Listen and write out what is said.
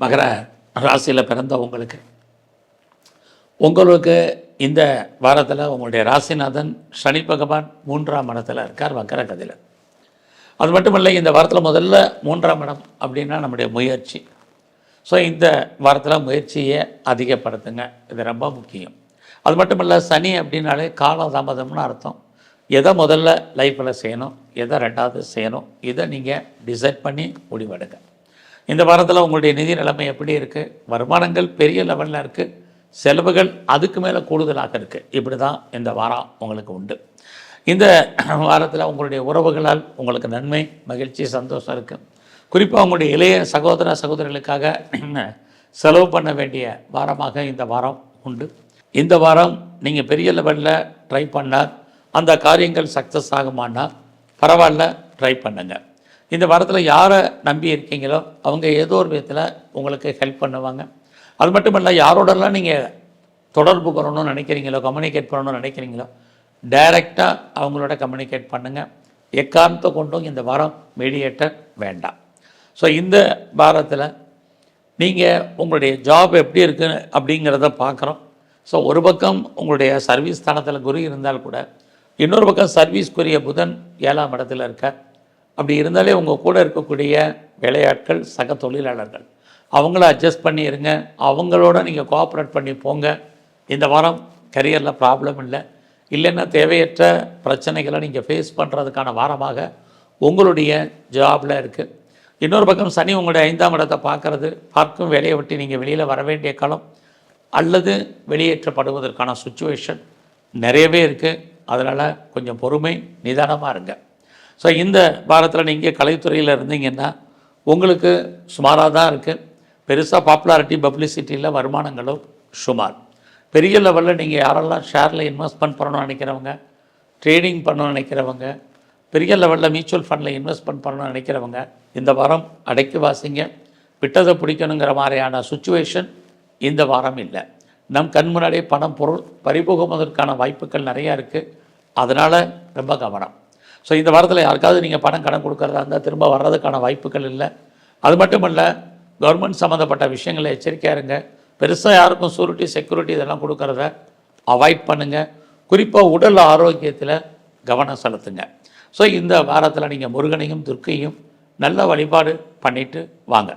மகர ராசியில் பிறந்த உங்களுக்கு உங்களுக்கு இந்த வாரத்தில் உங்களுடைய ராசிநாதன் சனி பகவான் மூன்றாம் இடத்துல இருக்கார் வக்கர கதியில். அது மட்டும் இல்லை இந்த வாரத்தில் முதல்ல மூன்றாம் இடம் அப்படின்னா நம்முடைய முயற்சி. ஸோ இந்த வாரத்தில் முயற்சியை அதிகப்படுத்துங்க. இது ரொம்ப முக்கியம். அது மட்டும் இல்லை சனி அப்படின்னாலே காலதாமதம்னு அர்த்தம். எதை முதல்ல லைஃப்பில் செய்யணும் எதை ரெண்டாவது செய்யணும் இதை நீங்கள் டிசைட் பண்ணி முடிவெடுங்க. இந்த வாரத்தில் உங்களுடைய நிதி நிலைமை எப்படி இருக்குது வருமானங்கள் பெரிய லெவலில் இருக்குது செலவுகள் அதுக்கு மேலே கூடுதலாக இருக்குது இப்படி தான் இந்த வாரம் உங்களுக்கு உண்டு. இந்த வாரத்தில் உங்களுடைய உறவுகளால் உங்களுக்கு நன்மை மகிழ்ச்சி சந்தோஷம் இருக்குது குறிப்பாக உங்களுடைய இளைய சகோதர சகோதரிகளுக்காக செலவு பண்ண வேண்டிய வாரமாக இந்த வாரம் உண்டு. இந்த வாரம் நீங்கள் பெரிய லெவலில் ட்ரை பண்ணால் அந்த காரியங்கள் சக்ஸஸ் ஆகுமானா பரவாயில்ல ட்ரை பண்ணுங்கள் இந்த வாரத்தில் யாரை நம்பி இருக்கீங்களோ அவங்க ஏதோ ஒரு விதத்தில் உங்களுக்கு ஹெல்ப் பண்ணுவாங்க. அது மட்டும் இல்லை யாரோடலாம் நீங்கள் தொடர்பு கொள்ளணும்னு நினைக்கிறீங்களோ கம்யூனிகேட் பண்ணணும்னு நினைக்கிறீங்களோ டைரெக்டாக அவங்களோட கம்யூனிகேட் பண்ணுங்கள் எக்காரணத்தை கொண்டும் இந்த வாரம் மீடியேட்டர் வேண்டாம். ஸோ இந்த வாரத்தில் நீங்கள் உங்களுடைய ஜாப் எப்படி இருக்குது அப்படிங்கிறத பார்க்குறோம் ஸோ ஒரு பக்கம் உங்களுடைய சர்வீஸ் ஸ்தானத்தில் குரு இருந்தால் கூட இன்னொரு பக்கம் சர்வீஸ்க்குரிய புதன் ஏழாம் இடத்துல இருக்கார். அப்படி இருந்தாலே உங்கள் கூட இருக்கக்கூடிய வேலையாட்கள் சக தொழிலாளர்கள். அவங்கள அட்ஜஸ்ட் பண்ணிடுங்க அவங்களோட நீங்கள் கோஆப்ரேட் பண்ணி போங்க. இந்த வாரம் கரியரில் ப்ராப்ளம் இல்லை. இல்லைன்னா தேவையற்ற பிரச்சனைகளை நீங்கள் ஃபேஸ் பண்ணுறதுக்கான வாரமாக உங்களுடைய ஜாபில் இருக்குது இன்னொரு பக்கம் சனி உங்களுடைய ஐந்தாம் இடத்தை பார்க்கறது பார்க்கும் வேலையை விட்டு நீங்கள் வெளியில் வர வேண்டிய காலம் அல்லது வெளியேற்றப்படுவதற்கான சுச்சுவேஷன் நிறையவே இருக்குது அதனால் கொஞ்சம் பொறுமை நிதானமாக இருங்க. ஸோ இந்த வாரத்தில் நீங்கள் கலைத்துறையில் இருந்தீங்கன்னா உங்களுக்கு சுமாராக தான் இருக்குது பெருசாக பாப்புலாரிட்டி பப்ளிசிட்டியில் வருமானங்களும் சுமார். பெரிய லெவலில் நீங்கள் யாரெல்லாம் ஷேரில் இன்வெஸ்ட்மெண்ட் பண்ணணும்னு நினைக்கிறவங்க ட்ரேடிங் பண்ணணும்னு நினைக்கிறவங்க பெரிய லெவலில் மியூச்சுவல் ஃபண்டில் இன்வெஸ்ட்மெண்ட் பண்ணணும்னு நினைக்கிறவங்க இந்த வாரம் அடைக்கி வாசிங்க. விட்டதை பிடிக்கணுங்கிற மாதிரியான சுச்சுவேஷன் இந்த வாரம் இல்லை. நம் கண் முன்னாடியே பணம் பொருள் பறிபோகுவதற்கான வாய்ப்புகள் நிறையா இருக்குது அதனால் ரொம்ப கவனம். ஸோ இந்த வாரத்தில் யாருக்காவது நீங்கள் பணம் கடன் கொடுக்கறதா இருந்தால் திரும்ப வர்றதுக்கான வாய்ப்புகள் இல்லை. அது மட்டும் இல்லை கவர்மெண்ட் சம்மந்தப்பட்ட விஷயங்களை எச்சரிக்கையாக இருங்க. பெருசாக யாருக்கும் சூரிட்டி செக்யூரிட்டி இதெல்லாம் கொடுக்கறத அவாய்ட் பண்ணுங்கள் குறிப்பாக உடல் ஆரோக்கியத்தில் கவனம் செலுத்துங்க. ஸோ இந்த வாரத்தில் நீங்கள் முருகனையும் துர்க்கையும் நல்ல வழிபாடு பண்ணிட்டு வாங்க.